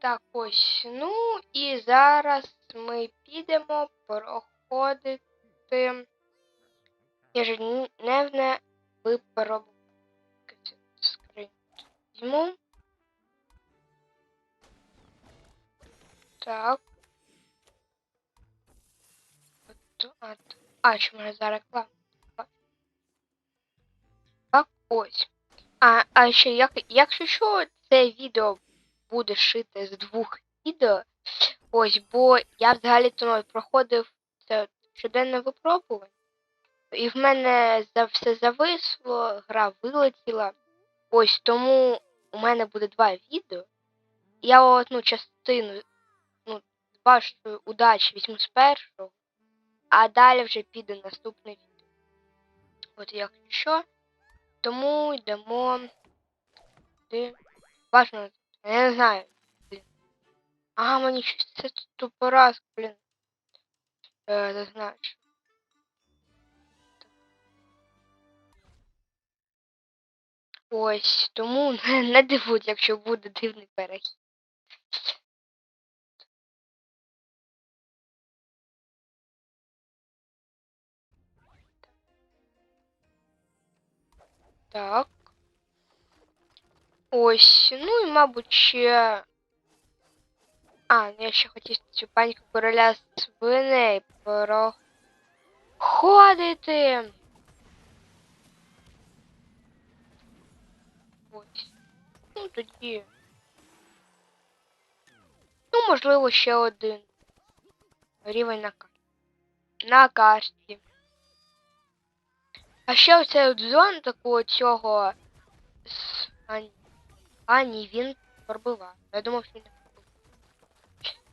Так ось. Ну і зараз ми підемо проходити ежедневне випробування. Скриньку візьму. Так. А, а, що мене за реклама? Так, ось. А, а ще, як, якщо що, це відео буде шите з двох відео. Ось, бо я взагалі-то ну, проходив це щоденне випробування. І в мене за все зависло, гра вилетіла. Ось тому у мене буде два відео. Я одну частину, ну, вашої удачі візьму з першого, а далі вже піде наступне відео. От якщо. Тому йдемо. Важно, я не знаю. Блін. А, мені щось це тут тупораз, блін. Е, зазначу. Ось, тому не, не дивуйтесь, якщо буде дивний перехід. Так. Ось, ну і, мабуть, ще. А, ну я ще хотів цю паніку короля свиней проходити. Ось. Ну тоді. Ну, можливо, ще один. Рівень на карті. На карті. А ще оцей от зон такого цього. з- А, ні. він пробивав. Я думав, він не пробивав.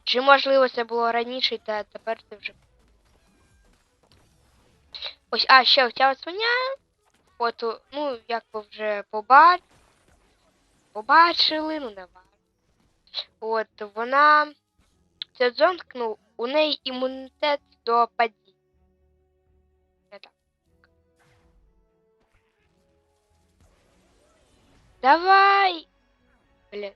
Чи можливо це було раніше, та тепер це вже. Ось, а ще оця от свиня. От, ну, як ви вже побач... побачили, ну важливо. От вона. Це зонк, ну, у неї імунітет до падіння. Давай! Блін.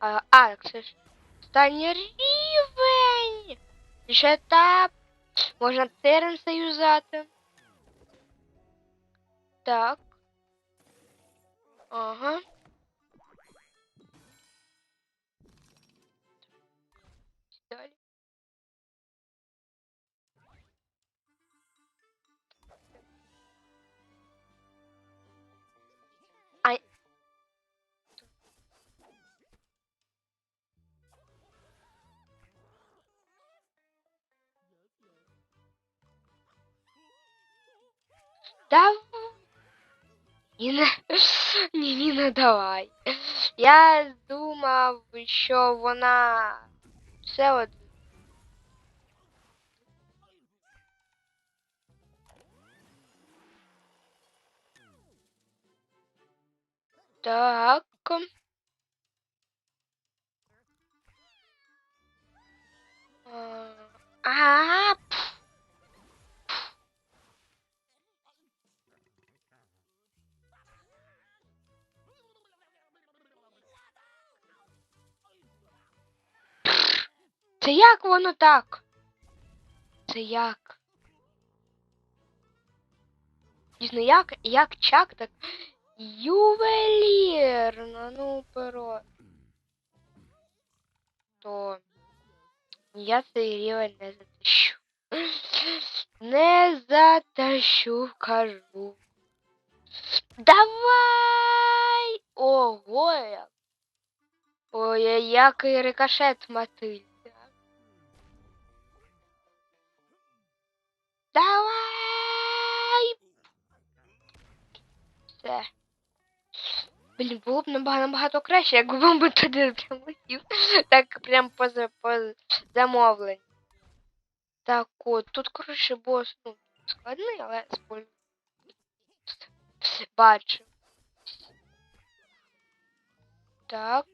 А, а, так це ж останній рівень! Ще етап. Можна терен заюзати. Так. Ага. Давай. Ніна, ні, Ніна, давай. Я думав, що вона все от. Так. А, Це як воно так? Це як? Дійсно, як, як чак, так ювелірно, ну перо. То я цей рівень не затащу. Не затащу, кажу. Давай! Ого! Ой, який рикошет мотильця. Давай! Все. Блін, було б набагато, краще, якби вам би туди прилетів. Так прям по, по замовленню. Так от, тут, коротше, бос, ну, складний, але спойлер. Бачу. Так.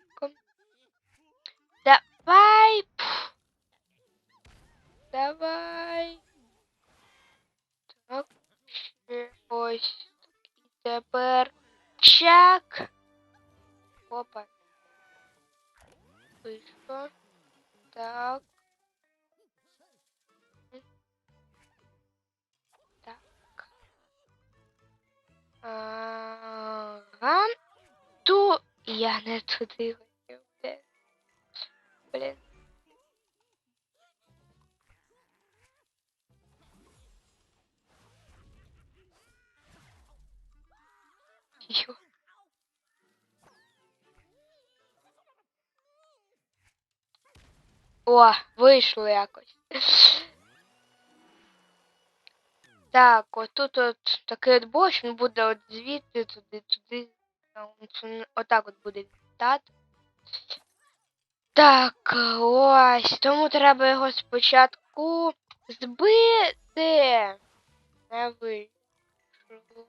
Давай. Пф. Давай. Так. Ще ось. І тепер чак. Опа. Вийшло. Так. Так. Ага. Ту я не туди хотів. Блін. Йо. О, вийшло якось. Так, отут от такий от боч, він буде от звідти, туди, туди. Отак от буде відлітати. Так, ось. Тому треба його спочатку збити. Не вийшло.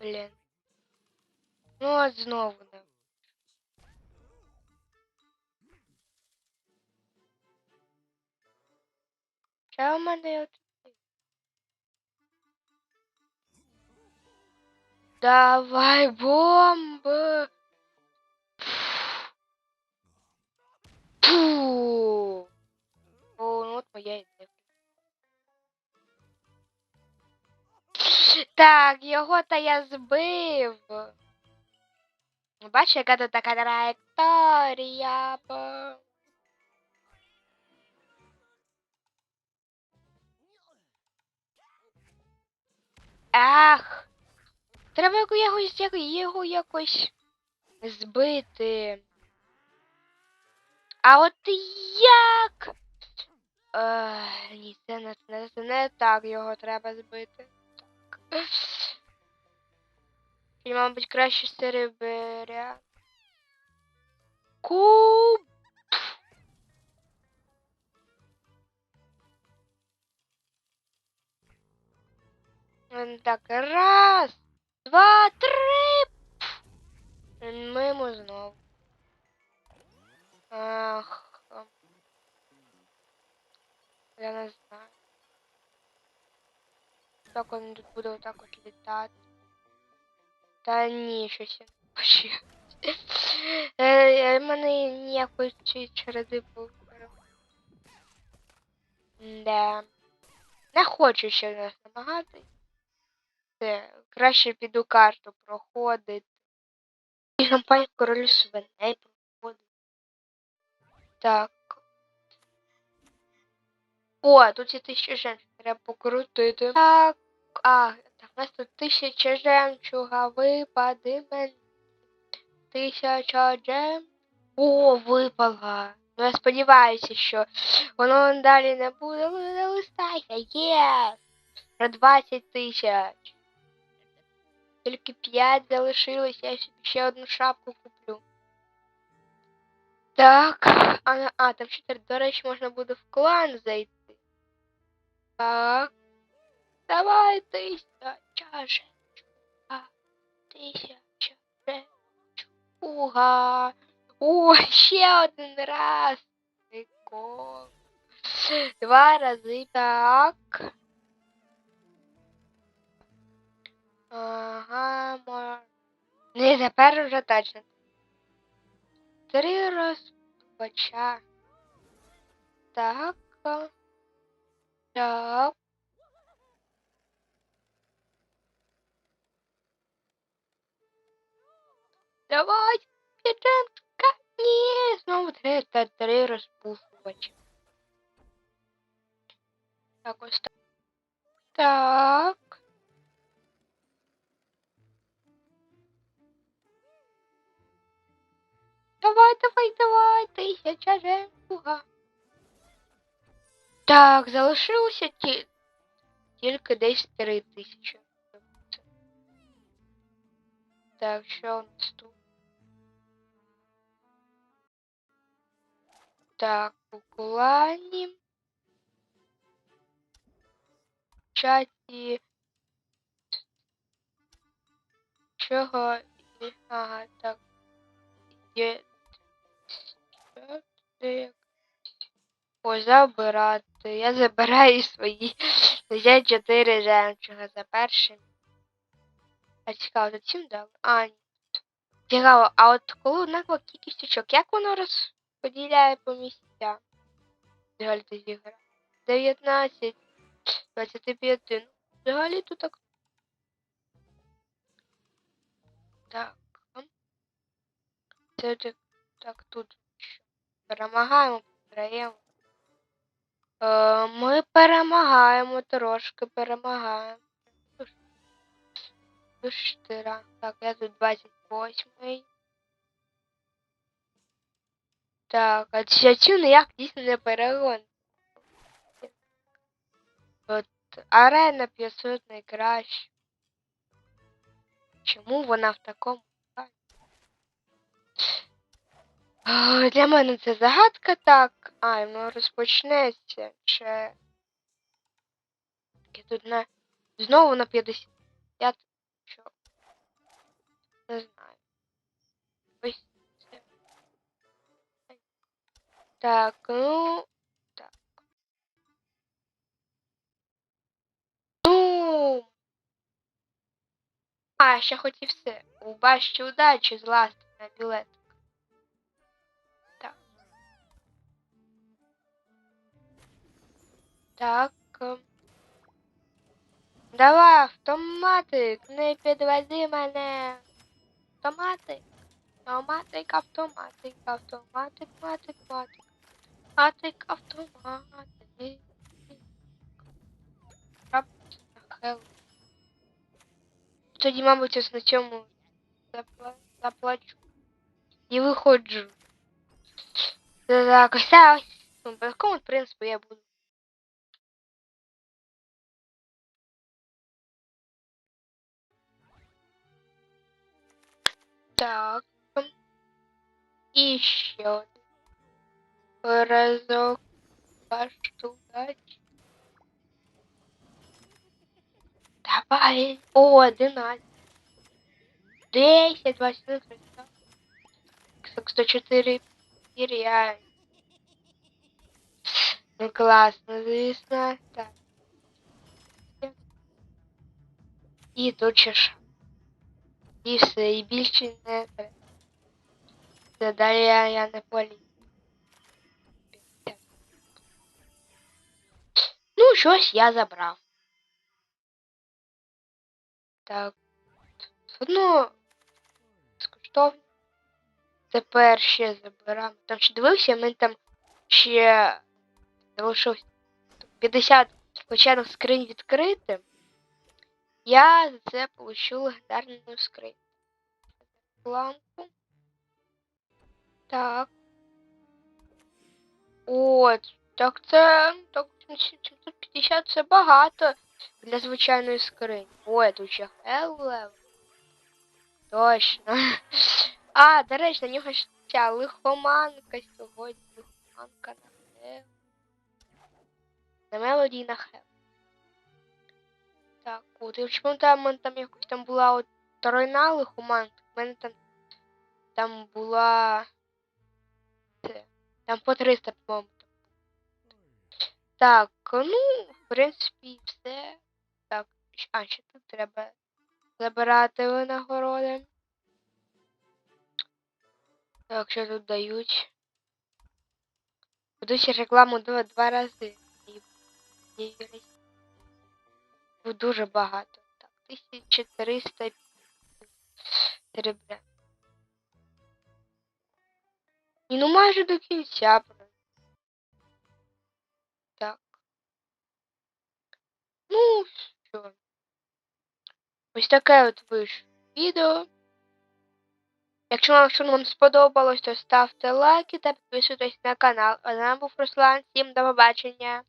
Блін. Ну, от знову не. Що в мене? Давай бомби. Фу. О, ну от моя Так, його та я збив. Бачиш, яка тут така траєкторія. Ах. Треба яко- якось як- його якось збити. А от як? Ні, це не, це не так його треба збити. І, мабуть, краще серебря. Куб. Так, раз, два, три. Мимо знову. Ах. Я не знаю. Так він тут буде отак от літати. Та ні, щось я не хочу. В мене ніякої череди був. Да. Не хочу ще нас намагати. Це, краще піду карту проходити. І кампанію королю свиней проходити. Так. О, тут є тисяча жемчуг. Треба покрутити. Так. А, так, тисяча жемчуга. Випади мені. Тисяча джем. О, випала. Ну, я сподіваюся, що воно далі не буде. Ну, Не листайся. Є! Про 20 тисяч. Тільки 5 залишилось, я ще одну шапку куплю. Так. А, а там 4, до речі, можна буде в клан зайти. Так. Давай тисяча жемчуга. Тисяча жемчуга. О, ще один раз. Прикол. Два рази так. Ага, мо... Не, тепер вже точно. Три розпача. Так. Так. Давай, піджемка. Ні, знову три та три розпушувачі. Так, ось так. Так. Давай, давай, давай, тисяча жемчуга. Так, залишилося ті... тільки десь три тисячі. Так, що у нас тут? Так, у клані. В чаті. Чого? Ага, так. Є. О, забирати. Я забираю свої. Взять 4 жемчуга за першим. А цікаво, за цим дали? А, ні. Цікаво, а от коли однакова кількість очок, як воно розподіляє по місцям? Взагалі то зігра. 19, 25. Ну, взагалі то так. Так. Це так, так тут? Перемагаємо, програємо. Е, ми перемагаємо, трошки перемагаємо. 4. Так, я тут 28. Так, а цю ніяк дійсно не перегон. От арена 500 найкраще. Чому вона в такому стані? Для мене це загадка так. А, воно розпочнеться. Я тут на. Знову на 50. Що? Не знаю. Так, ну. Так. Ну. А, ще хотів все. У башті удачі зласти на білет. Так. Так. ем. Давай, автоматик, не підведи мене. Автоматик. Автоматик, автоматик, автоматик, матик, матик. Матик, автоматик. Рапс на хел. Тоді, мабуть, ось на цьому запла- заплачу. І виходжу. Так, ось так. Ну, по такому принципу я буду. Так. І ще один. Разок. Бачу удачі. Давай. О, 11. 10, 21, 32. 104. 4, я... Ну, класно, звісно. Так. І тут ще ж. І все, і більше не треба. Це далі я, я не поліз. Щось я забрав. Так. Ну, безкоштовно. Тепер ще забираємо. Там ще дивився, ми там ще залишилось 50 початок скринь відкрити. Я за це получу легендарну скринь. Лампу. Так. От. Так це. Так, 750 це багато для звичайної скрині. Ой, тут ще Хеллев. Точно. А, до речі, на нього ж ця лихоманка сьогодні. Лихоманка на Хел. На мелодії на Хел. Так, от, я чому там, там якось там була от тройна лихоманка, в мене там, там була, там по 300, по-моєму. Так, ну, в принципі, все. Так, а, ще тут треба забирати винагороди. Так, що тут дають? Ведуть рекламу два, два рази. І, Ну, дуже багато. Так, 1300 серебря. І ну майже до кінця. Ну, все. Ось таке от вийшло відео. Якщо вам, що вам сподобалось, то ставте лайки та підписуйтесь на канал. А з нами був Руслан. Всім до побачення.